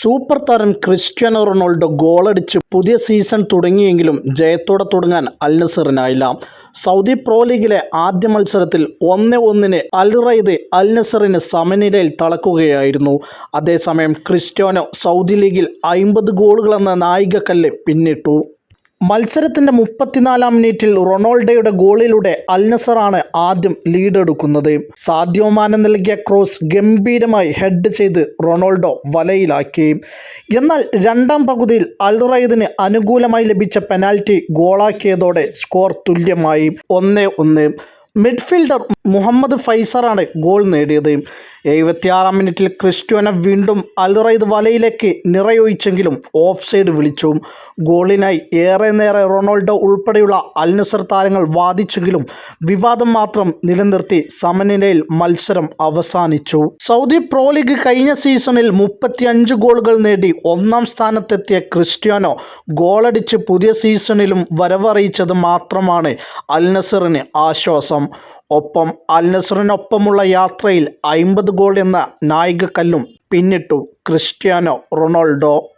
Super താരം Cristiano Ronaldo ഗോളടിച്ച് പുതിയ season തുടങ്ങിയെങ്കിലും ജയത്തോടെ തുടങ്ങാൻ അൽ നസറിനായില്ല സൗദി പ്രോ ലീഗിലെ ആദ്യ മത്സരത്തിൽ ഒന്ന് ഒന്നിന് അൽ റൈദ് അൽ സമനിലയിൽ തളക്കുകയായിരുന്നു. അതേസമയം ക്രിസ്ത്യാനോ സൗദി ലീഗിൽ അയിമ്പത് ഗോളുകളെന്ന നായികക്കല്ല് പിന്നിട്ടു. മത്സരത്തിന്റെ മുപ്പത്തിനാലാം മിനിറ്റിൽ റൊണാൾഡോയുടെ ഗോളിലൂടെ അൽനസറാണ് ആദ്യം ലീഡെടുക്കുന്നത്. സാധ്യോമാനം നൽകിയ ക്രോസ് ഗംഭീരമായി ഹെഡ് ചെയ്ത് റൊണാൾഡോ വലയിലാക്കി. എന്നാൽ രണ്ടാം പകുതിയിൽ അൽറൈദിന് അനുകൂലമായി ലഭിച്ച പെനാൽറ്റി ഗോളാക്കിയതോടെ സ്കോർ തുല്യമായി. ഒന്ന് ഒന്ന്. മിഡ്ഫീൽഡർ മുഹമ്മദ് ഫൈസറാണ് ഗോൾ നേടിയത്. എഴുപത്തിയാറാം മിനിറ്റിൽ ക്രിസ്റ്റ്യാനോ വീണ്ടും അൽറൈദ് വലയിലേക്ക് നിറയൊഴിച്ചെങ്കിലും ഓഫ് സൈഡ് വിളിച്ചു. ഗോളിനായി ഏറെ നേരെ റൊണാൾഡോ ഉൾപ്പെടെയുള്ള അൽനസർ താരങ്ങൾ വാദിച്ചെങ്കിലും വിവാദം മാത്രം നിലനിർത്തി സമനിലയിൽ മത്സരം അവസാനിച്ചു. സൗദി പ്രോ ലീഗ് കഴിഞ്ഞ സീസണിൽ മുപ്പത്തിയഞ്ച് ഗോളുകൾ നേടി ഒന്നാം സ്ഥാനത്തെത്തിയ ക്രിസ്റ്റ്യാനോ ഗോളടിച്ച് പുതിയ സീസണിലും വരവറിയിച്ചത് മാത്രമാണ് അൽ നസറിന് ആശ്വാസം ഒപ്പം അൽ നസറിനൊപ്പമുള്ള യാത്രയിൽ അയിമ്പത് ഗോൾ എന്ന നായികക്കല്ലും പിന്നിട്ടു ക്രിസ്റ്റ്യാനോ റൊണാൾഡോ.